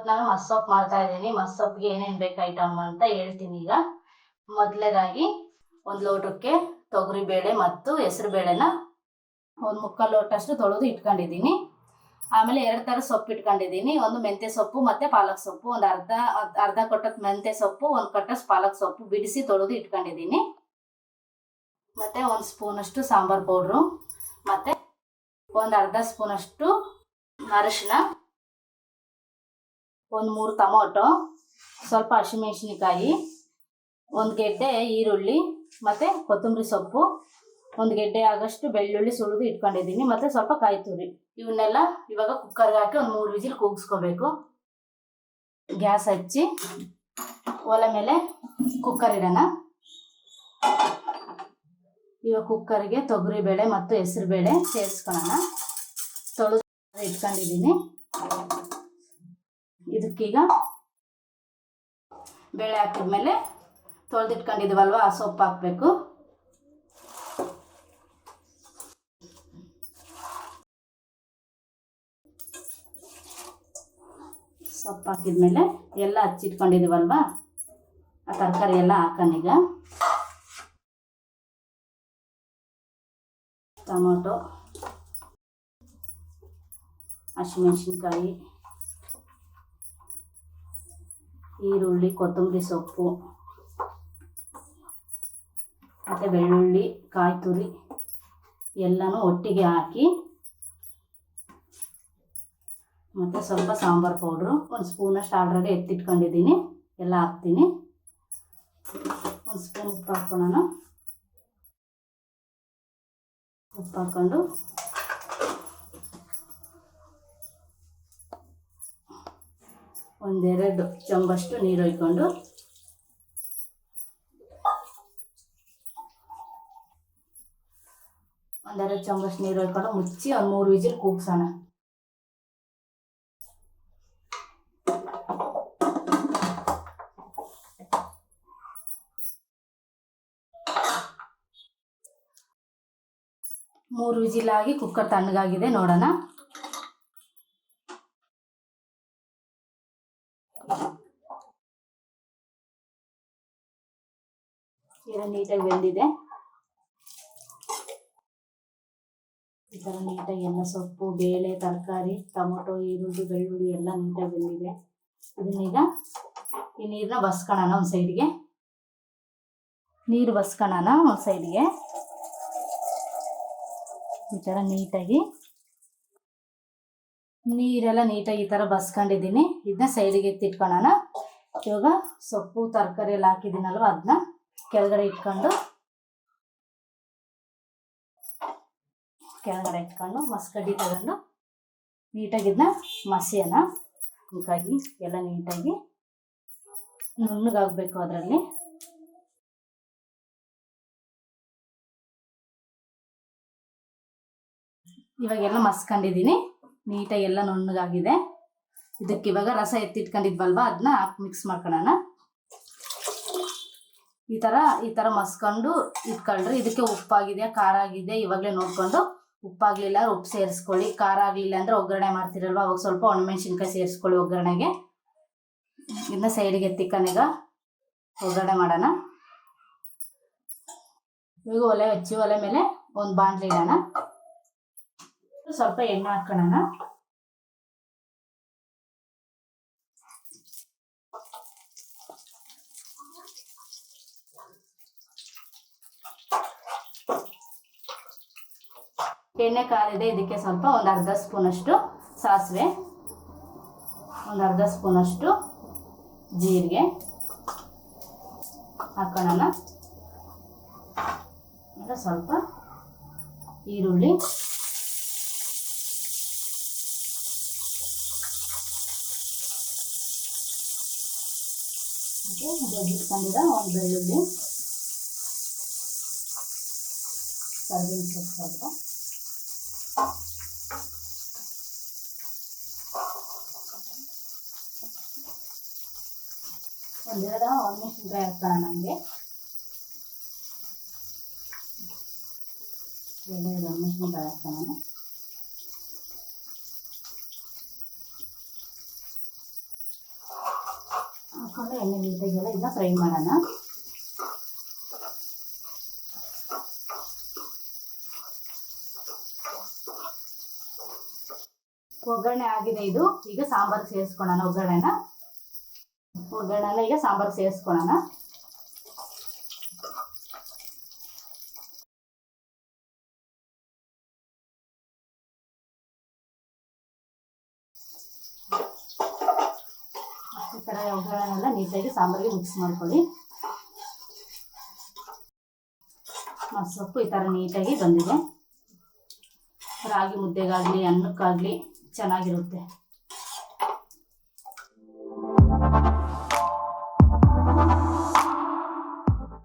ಇವತ್ತು ನಾನು ಮಸ್ಸೊಪ್ಪು ಮಾಡ್ತಾ ಇದ್ದೀನಿ. ಮಸ್ಸೊಪ್ಪಿಗೆ ಏನೇನು ಬೇಕು ಐಟಮ್ ಅಂತ ಹೇಳ್ತೀನಿ ಈಗ. ಮೊದಲೇದಾಗಿ ಒಂದು ಲೋಟಕ್ಕೆ ತೊಗರಿ ಬೇಳೆ ಮತ್ತು ಹೆಸರು ಬೇಳೆನ ಒಂದು ಮುಕ್ಕಾಲು ಲೋಟಷ್ಟು ತೊಳೆದು ಇಟ್ಕೊಂಡಿದ್ದೀನಿ. ಆಮೇಲೆ ಎರಡು ಥರ ಸೊಪ್ಪು ಇಟ್ಕೊಂಡಿದ್ದೀನಿ. ಒಂದು ಮೆಂತ್ಯ ಸೊಪ್ಪು ಮತ್ತು ಪಾಲಕ್ ಸೊಪ್ಪು. ಒಂದು ಅರ್ಧ ಅರ್ಧ ಕೊಟ್ಟ ಮೆಂತ್ಯ ಸೊಪ್ಪು, ಒಂದು ಕಟ್ಟಷ್ಟು ಪಾಲಕ್ ಸೊಪ್ಪು ಬಿಡಿಸಿ ತೊಳೆದು ಇಟ್ಕೊಂಡಿದ್ದೀನಿ. ಮತ್ತು ಒಂದು ಸ್ಪೂನಷ್ಟು ಸಾಂಬಾರು ಪೌಡ್ರು. ಮತ್ತು ಒಂದು ಅರ್ಧ ಸ್ಪೂನಷ್ಟು ಅರಿಶಿನ. ಒಂದು ಮೂರು ಟೊಮೊಟೊ, ಸ್ವಲ್ಪ ಹಸಿಮೆಣ್ಸಿನ್ಕಾಯಿ, ಒಂದು ಗೆಡ್ಡೆ ಈರುಳ್ಳಿ ಮತ್ತು ಕೊತ್ತಂಬರಿ ಸೊಪ್ಪು, ಒಂದು ಗೆಡ್ಡೆ ಆಗಷ್ಟು ಬೆಳ್ಳುಳ್ಳಿ ಸುಳಿದು ಇಟ್ಕೊಂಡಿದ್ದೀನಿ ಮತ್ತು ಸ್ವಲ್ಪ ಕಾಯಿ ತುರಿ. ಇವನ್ನೆಲ್ಲ ಇವಾಗ ಕುಕ್ಕರ್ಗೆ ಹಾಕಿ ಒಂದು ಮೂರು ವಿಜಿಲ್ ಕೂಗಿಸ್ಕೋಬೇಕು. ಗ್ಯಾಸ್ ಹಚ್ಚಿ ಒಲೆ ಮೇಲೆ ಕುಕ್ಕರ್ ಇಡೋಣ. ಇವಾಗ ಕುಕ್ಕರ್ಗೆ ತೊಗರಿ ಬೇಳೆ ಮತ್ತು ಹೆಸರು ಬೇಳೆ ಸೇರಿಸ್ಕೊಳ್ಳೋಣ ತೊಳೆದು ಇಟ್ಕೊಂಡಿದ್ದೀನಿ. ಇದಕ್ಕೀಗ ಬೇಳೆ ಹಾಕಿದ್ಮೇಲೆ ತೊಳೆದಿಟ್ಕೊಂಡಿದ್ವಲ್ವ, ಆ ಸೊಪ್ಪು ಹಾಕಬೇಕು. ಸೊಪ್ಪು ಹಾಕಿದ್ಮೇಲೆ ಎಲ್ಲ ಹಚ್ಚಿಟ್ಕೊಂಡಿದ್ದೀವಲ್ವ ಆ ತರಕಾರಿ ಎಲ್ಲ ಹಾಕೋಣೀಗ ಟೊಮೊಟೊ, ಹಸಿಮೆಣ್ಸಿನ್ಕಾಯಿ. ಈರುಳ್ಳಿ, ಕೊತ್ತಂಬರಿ ಸೊಪ್ಪು, ಮತ್ತು ಬೆಳ್ಳುಳ್ಳಿ ಕಾಯಿ ತುರಿ ಎಲ್ಲನೂ ಒಟ್ಟಿಗೆ ಹಾಕಿ, ಮತ್ತು ಸ್ವಲ್ಪ ಸಾಂಬಾರು ಪೌಡ್ರು, ಒಂದು ಸ್ಪೂನಷ್ಟು ಆಲ್ರೆಡಿ ಎತ್ತಿಟ್ಕೊಂಡಿದ್ದೀನಿ, ಎಲ್ಲ ಹಾಕ್ತೀನಿ. ಒಂದು ಸ್ಪೂನ್ ಉಪ್ಪು ಹಾಕ್ಕೊಳ್ಳೋಣ ಉಪ್ಪು ಹಾಕ್ಕೊಂಡು ಒಂದೆರಡು ಚಮಚಷ್ಟು ನೀರು ಹೊಯ್ಕೊಂಡು ಒಂದೆರಡು ಚಂಬಷ್ಟು ನೀರು ಹೊಯ್ಕೊಂಡು ಮುಚ್ಚಿ ಒಂದು ಮೂರು ವಿಜಿಲ್ ಕೂಗ್ಸೋಣ. ಮೂರು ವಿಜಿಲ್ ಆಗಿ ಕುಕ್ಕರ್ ತಣ್ಣಗಾಗಿದೆ, ನೋಡೋಣ. ಈಗ ನೀಟಾಗಿ ಬೆಂದಿದೆ. ಈ ಥರ ನೀಟಾಗಿ ಎಲ್ಲ ಸೊಪ್ಪು, ಬೇಳೆ, ತರಕಾರಿ, ಟೊಮೊಟೊ, ಈರುಳ್ಳಿ, ಬೆಳ್ಳುಳ್ಳಿ ಎಲ್ಲ ನೀಟಾಗಿ ಬೆಂದಿದೆ. ಇದನ್ನೀಗ ಈ ನೀರನ್ನ ಬಸ್ಕೊಳ್ಳೋಣ ಒಂದು ಸೈಡ್ಗೆ ನೀರು ಬಸ್ಕೊಳ್ಳೋಣ ಒಂದು ಸೈಡ್ಗೆ ಈ ಥರ ನೀಟಾಗಿ, ನೀರೆಲ್ಲ ನೀಟಾಗಿ ಈ ಥರ ಬಸ್ಕೊಂಡಿದ್ದೀನಿ. ಇದನ್ನ ಸೈಡಿಗೆ ಎತ್ತಿಟ್ಕೊಳ್ಳೋಣ ಇವಾಗ ಸೊಪ್ಪು, ತರಕಾರಿ ಎಲ್ಲ ಹಾಕಿದ್ದೀನಲ್ವ ಅದನ್ನ ಕೆಳಗಡೆ ಇಟ್ಕೊಂಡು ಕೆಳಗಡೆ ಇಟ್ಕೊಂಡು ಮಸ್ಕಡ್ಡಿ ತಗೊಂಡು ನೀಟಾಗಿ ಇದನ್ನ ಮಸಿಯೋಣ ಹೀಗಾಗಿ ಎಲ್ಲ ನೀಟಾಗಿ ನುಣ್ಣಗಾಗಬೇಕು ಅದರಲ್ಲಿ. ಇವಾಗೆಲ್ಲ ಮಸ್ಕೊಂಡಿದ್ದೀನಿ, ನೀಟಾಗಿ ಎಲ್ಲ ನುಣ್ಣಗಾಗಿದೆ. ಇದಕ್ಕೆ ಇವಾಗ ರಸ ಎತ್ತಿಟ್ಕೊಂಡಿದ್ವಲ್ವ, ಅದನ್ನ ಹಾಕಿ ಮಿಕ್ಸ್ ಮಾಡ್ಕೊಳ್ಳೋಣ ಈ ಥರ ಈ ಥರ ಮಸ್ಕೊಂಡು ಇಟ್ಕೊಳ್ರಿ. ಇದಕ್ಕೆ ಉಪ್ಪಾಗಿದೆ, ಖಾರ ಆಗಿದೆ. ಇವಾಗಲೇ ನೋಡ್ಕೊಂಡು ಉಪ್ಪಾಗ್ಲಿಲ್ಲ ಉಪ್ಪು ಸೇರಿಸ್ಕೊಳ್ಳಿ. ಖಾರ ಆಗಲಿಲ್ಲ ಅಂದರೆ ಒಗ್ಗರಣೆ ಮಾಡ್ತಿರಲ್ವ? ಅವಾಗ ಸ್ವಲ್ಪ ಒಣಮೆಣ್ಸಿನ್ಕಾಯಿ ಸೇರಿಸ್ಕೊಳ್ಳಿ ಒಗ್ಗರಣೆಗೆ. ಇದನ್ನ ಸೈಡಿಗೆ ಎತ್ತಿಕ್ಕನೀಗ ಒಗ್ಗರಣೆ ಮಾಡೋಣ. ಈಗ ಒಲೆ, ಹಚ್ಚಿ ಒಲೆ ಮೇಲೆ ಒಂದು ಬಾಣಲಿ ಇಡೋಣ. ಸ್ವಲ್ಪ ಎಣ್ಣೆ ಹಾಕೋಣ ಎಣ್ಣೆ ಕಾಲಿದೆ, ಇದಕ್ಕೆ ಸ್ವಲ್ಪ ಒಂದು ಅರ್ಧ ಸ್ಪೂನಷ್ಟು ಸಾಸಿವೆ, ಒಂದು ಅರ್ಧ ಸ್ಪೂನಷ್ಟು ಜೀರಿಗೆ ಹಾಕೋಣ ಈಗ ಸ್ವಲ್ಪ ಈರುಳ್ಳಿ. ಒಂದು ಬೆಳ್ಳುಳ್ಳಿ. ಕರ್ಬೇವಿನ ಸೊಪ್ಪು ಸ್ವಲ್ಪ. ಒಂದೆರಡು ಒಣಮೆಣಸಿನ್ಕಾಯಿ ಹಾಕೋಣ ನನಗೆ ಎರಡೆರಡು ಒಣಮೆಣಸಿನ್ಕಾಯಿ ಹಾಕೋಣ ನೀಟಾಗೆಲ್ಲ ಇದನ್ನ ಫ್ರೈ ಮಾಡೋಣ. ಒಗ್ಗರಣೆ ಆಗಿದೆ ಇದು. ಈಗ ಸಾಂಬಾರ್ ಸೇರಿಸ್ಕೊಳ್ಳೋಣ ಒಗ್ಗರಣೆನ. ಒಗ್ಗರಣೆನ ಈಗ ಸಾಂಬಾರ್ ಸೇರಿಸ್ಕೊಳ್ಳೋಣ ಈ ಥರ ಒಗ್ಗರಣೆಲ್ಲ ನೀಟಾಗಿ ಸಾಂಬಾರಿಗೆ ಮಿಕ್ಸ್ ಮಾಡ್ಕೊಳ್ಳಿ. ಸೊಪ್ಪು ಈ ಥರ ನೀಟಾಗಿ ಬಂದಿದೆ. ರಾಗಿ ಮುದ್ದೆಗಾಗಲಿ, ಅನ್ನಕ್ಕಾಗಲಿ. ಚೆನ್ನಾಗಿರುತ್ತೆ.